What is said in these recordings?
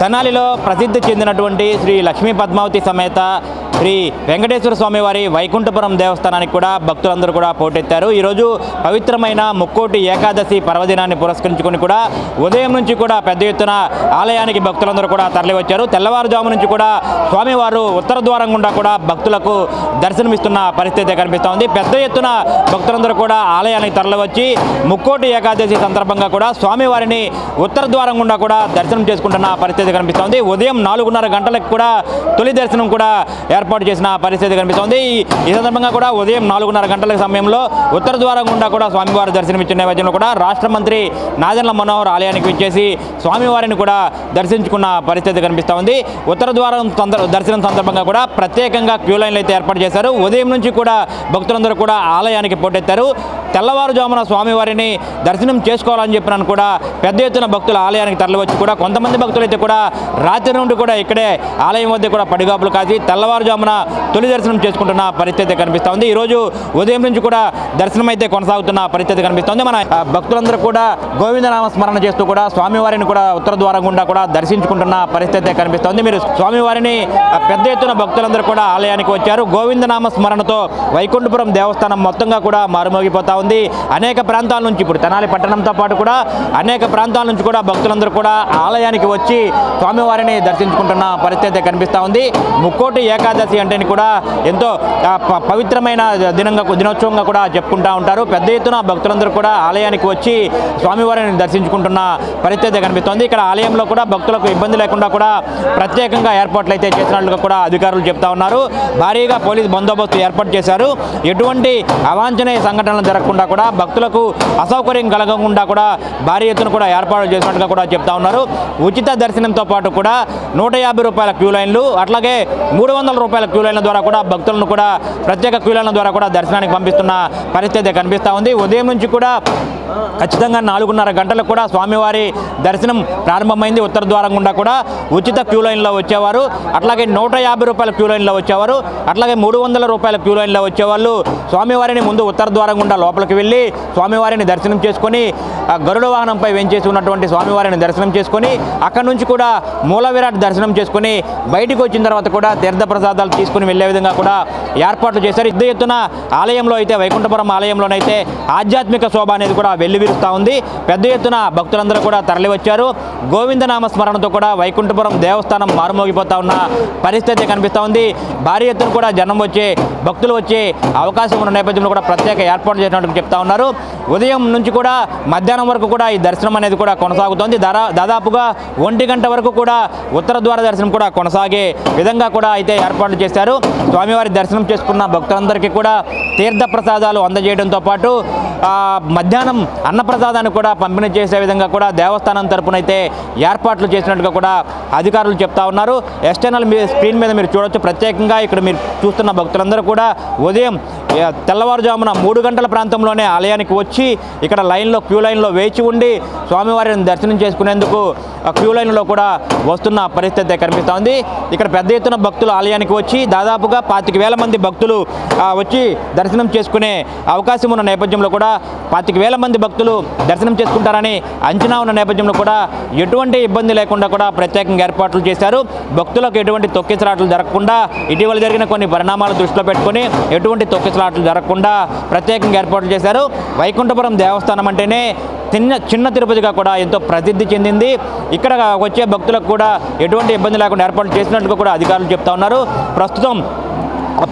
తెనాలిలో ప్రసిద్ధి చెందినటువంటి శ్రీ లక్ష్మీ పద్మావతి సమేత శ్రీ వెంకటేశ్వర స్వామి వారి వైకుంఠపురం దేవస్థానానికి కూడా భక్తులందరూ కూడా పోటెత్తారు. ఈరోజు పవిత్రమైన ముక్కోటి ఏకాదశి పర్వదినాన్ని పురస్కరించుకొని కూడా ఉదయం నుంచి కూడా పెద్ద ఎత్తున ఆలయానికి భక్తులందరూ కూడా తరలివచ్చారు. తెల్లవారుజాము నుంచి కూడా స్వామివారు ఉత్తర ద్వారం గుండా కూడా భక్తులకు దర్శనమిస్తున్న పరిస్థితి కనిపిస్తూ ఉంది పెద్ద ఎత్తున భక్తులందరూ కూడా ఆలయానికి తరలివచ్చి ముక్కోటి ఏకాదశి సందర్భంగా కూడా స్వామివారిని ఉత్తర ద్వారం గుండా కూడా దర్శనం చేసుకుంటున్న పరిస్థితి కనిపిస్తోంది. ఉదయం నాలుగున్నర గంటలకు కూడా తొలి దర్శనం కూడా ఏర్పాటు ఏర్పాటు చేసిన పరిస్థితి కనిపిస్తోంది. ఈ- సందర్భంగా కూడా ఉదయం నాలుగున్నర గంటల సమయంలో ఉత్తర ద్వారం గుండా కూడా స్వామివారి దర్శనం ఇచ్చిన నేపథ్యంలో కూడా రాష్ట్ర మంత్రి నాదెండ్ల మనోహర్ ఆలయానికి విచ్చేసి స్వామివారిని కూడా దర్శించుకున్న పరిస్థితి కనిపిస్తూ ఉంది ఉత్తర ద్వారం సందర్- దర్శనం సందర్భంగా కూడా ప్రత్యేకంగా క్యూ లైన్లు అయితే ఏర్పాటు చేశారు. ఉదయం నుంచి కూడా భక్తులందరూ కూడా ఆలయానికి పోటెత్తారు. తెల్లవారుజామున స్వామివారిని దర్శనం చేసుకోవాలని చెప్పినాను కూడా పెద్ద ఎత్తున భక్తులు ఆలయానికి తరలివచ్చి కూడా కొంతమంది భక్తులు అయితే కూడా రాత్రి నుండి కూడా ఇక్కడే ఆలయం వద్ద కూడా పడిగాపులు కాసి తెల్లవారుజామున తొలి దర్శనం చేసుకుంటున్న పరిస్థితి కనిపిస్తూ ఉంది. ఈరోజు ఉదయం నుంచి కూడా దర్శనం అయితే కొనసాగుతున్న పరిస్థితి కనిపిస్తోంది. మన భక్తులందరూ కూడా గోవిందనామ స్మరణ చేస్తూ కూడా స్వామివారిని కూడా ఉత్తర ద్వారం గుండా కూడా దర్శించుకుంటున్న పరిస్థితి కనిపిస్తోంది. మీరు స్వామివారిని పెద్ద ఎత్తున భక్తులందరూ కూడా ఆలయానికి వచ్చారు. గోవిందనామ స్మరణతో వైకుంఠపురం దేవస్థానం మొత్తంగా కూడా మారుమోగిపోతా ఉంది. అనేక ప్రాంతాల నుంచి ఇప్పుడు తెనాలి పట్టణంతో పాటు కూడా అనేక ప్రాంతాల నుంచి కూడా భక్తులందరూ కూడా ఆలయానికి వచ్చి స్వామివారిని దర్శించుకుంటున్న పరిస్థితి కనిపిస్తూ ఉంది. ముక్కోటి ఏకాదశి అంటే కూడా ఎంతో పవిత్రమైన దినంగా దినోత్సవంగా కూడా చెప్పుకుంటూ ఉంటారు. పెద్ద ఎత్తున భక్తులందరూ కూడా ఆలయానికి వచ్చి స్వామివారిని దర్శించుకుంటున్న పరిస్థితి కనిపిస్తోంది. ఇక్కడ ఆలయంలో కూడా భక్తులకు ఇబ్బంది లేకుండా కూడా ప్రత్యేకంగా ఏర్పాట్లు అయితే చేసినట్లుగా కూడా అధికారులు చెప్తా ఉన్నారు. భారీగా పోలీస్ బందోబస్తు ఏర్పాటు చేశారు. ఎటువంటి అవాంఛనీయ సంఘటనలు జరగ కాకుండా కూడా భక్తులకు అసౌకర్యం కలగకుండా కూడా భారీ ఎత్తున కూడా ఏర్పాటు చేసినట్టుగా కూడా చెప్తా ఉన్నారు. ఉచిత దర్శనంతో పాటు కూడా నూట యాభై రూపాయల క్యూ లైన్లు అట్లాగే మూడు వందల రూపాయల క్యూ లైన్ల ద్వారా కూడా భక్తులను కూడా ప్రత్యేక క్యూ లైన్ల ద్వారా కూడా దర్శనానికి పంపిస్తున్న పరిస్థితి కనిపిస్తూ ఉంది. ఉదయం నుంచి కూడా ఖచ్చితంగా నాలుగున్నర గంటలకు కూడా స్వామివారి దర్శనం ప్రారంభమైంది. ఉత్తర ద్వారం గుండా కూడా ఉచిత క్యూ లైన్లో వచ్చేవారు. అట్లాగే నూట యాభై రూపాయల క్యూ లైన్లో వచ్చేవారు. అట్లాగే మూడు వందల రూపాయల క్యూ లైన్లో వచ్చేవాళ్ళు. స్వామివారిని ముందు ఉత్తర ద్వారం గుండా లోపల లోపలికి వెళ్ళి స్వామివారిని దర్శనం చేసుకొని గరుడ వాహనంపై వెంచేసి ఉన్నటువంటి స్వామివారిని దర్శనం చేసుకొని అక్కడి నుంచి కూడా మూల విరాట్ దర్శనం చేసుకొని బయటికి వచ్చిన తర్వాత కూడా తీర్థ ప్రసాదాలు తీసుకుని వెళ్ళే విధంగా కూడా ఏర్పాట్లు చేశారు. ఇద్దరు ఎత్తున ఆలయంలో అయితే వైకుంఠపురం ఆలయంలోనైతే ఆధ్యాత్మిక శోభ అనేది కూడా వెల్లివిరుస్తూ ఉంది. పెద్ద ఎత్తున భక్తులందరూ కూడా తరలివచ్చారు. గోవిందనామ స్మరణతో కూడా వైకుంఠపురం దేవస్థానం మారుమోగిపోతా ఉన్న పరిస్థితి కనిపిస్తూ ఉంది. భారీ ఎత్తున కూడా జనం వచ్చే భక్తులు వచ్చే అవకాశం ఉన్న నేపథ్యంలో కూడా ప్రత్యేక ఏర్పాటు చేసినట్టు చెప్తా ఉన్నారు. ఉదయం నుంచి కూడా మధ్యాహ్నం వరకు కూడా ఈ దర్శనం అనేది కూడా కొనసాగుతోంది. దాదా దాదాపుగా ఒంటి గంట వరకు కూడా ఉత్తర ద్వార దర్శనం కూడా కొనసాగే విధంగా కూడా అయితే ఏర్పాట్లు చేశారు. స్వామివారి దర్శనం చేసుకున్న భక్తులందరికీ కూడా తీర్థ ప్రసాదాలు అందజేయడంతో పాటు మధ్యాహ్నం అన్నప్రసాదాన్ని కూడా పంపిణీ చేసే విధంగా కూడా దేవస్థానం తరపున అయితే ఏర్పాట్లు చేసినట్టుగా కూడా అధికారులు చెప్తా ఉన్నారు. ఎక్స్టర్నల్ స్క్రీన్ మీద మీరు చూడొచ్చు. ప్రత్యేకంగా ఇక్కడ మీరు చూస్తున్న భక్తులందరూ కూడా ఉదయం తెల్లవారుజామున మూడు గంటల ప్రాంతంలోనే ఆలయానికి వచ్చి ఇక్కడ లైన్లో క్యూ లైన్లో వేచి ఉండి స్వామివారిని దర్శనం చేసుకునేందుకు ఆ క్యూ లైన్లో కూడా వస్తున్న పరిస్థితి కనిపిస్తోంది ఇక్కడ పెద్ద ఎత్తున భక్తులు ఆలయానికి వచ్చి దాదాపుగా పాతిక వేల మంది భక్తులు వచ్చి దర్శనం చేసుకునే అవకాశం ఉన్న నేపథ్యంలో కూడా పాతిక వేల మంది భక్తులు దర్శనం చేసుకుంటారని అంచనా ఉన్న నేపథ్యంలో కూడా ఎటువంటి ఇబ్బంది లేకుండా కూడా ప్రత్యేకంగా ఏర్పాట్లు చేశారు. భక్తులకు ఎటువంటి తొక్కిసలాట్లు జరగకుండా ఇటీవల జరిగిన కొన్ని పరిణామాలు దృష్టిలో పెట్టుకొని ఎటువంటి తొక్కిసలాట్లు జరగకుండా ప్రత్యేకంగా ఏర్పాట్లు చేశారు. వైకుంఠపురం దేవస్థానం అంటేనే చిన్న చిన్న తిరుపతిగా కూడా ఎంతో ప్రసిద్ధి చెందింది. ఇక్కడ వచ్చే భక్తులకు కూడా ఎటువంటి ఇబ్బంది లేకుండా ఏర్పాటు చేసినట్టుగా కూడా అధికారులు చెప్తా ఉన్నారు. ప్రస్తుతం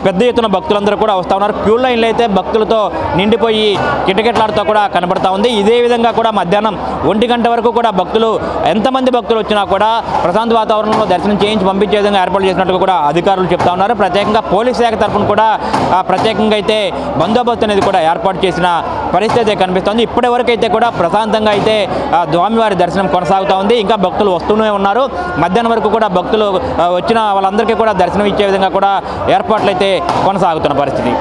పెద్ద ఎత్తున భక్తులందరూ కూడా వస్తూ ఉన్నారు. క్యూ లైన్లు అయితే భక్తులతో నిండిపోయి కిటకిటలాడుతూ కూడా కనబడతా ఉంది. ఇదే విధంగా కూడా మధ్యాహ్నం ఒంటి గంట వరకు కూడా భక్తులు ఎంతమంది భక్తులు వచ్చినా కూడా ప్రశాంత వాతావరణంలో దర్శనం చేయించి పంపించే విధంగా ఏర్పాటు చేసినట్టు కూడా అధికారులు చెప్తా ఉన్నారు. ప్రత్యేకంగా పోలీస్ శాఖ తరఫున కూడా ప్రత్యేకంగా అయితే బందోబస్తు అనేది కూడా ఏర్పాటు చేసిన పరిస్థితి అయితే కనిపిస్తోంది. ఇప్పటి వరకు అయితే కూడా ప్రశాంతంగా అయితే స్వామివారి దర్శనం కొనసాగుతూ ఉంది. ఇంకా భక్తులు వస్తూనే ఉన్నారు. మధ్యాహ్నం వరకు కూడా భక్తులు వచ్చిన వాళ్ళందరికీ కూడా దర్శనం ఇచ్చే విధంగా కూడా ఏర్పాట్లు అయితే కొనసాగుతున్న పరిస్థితి.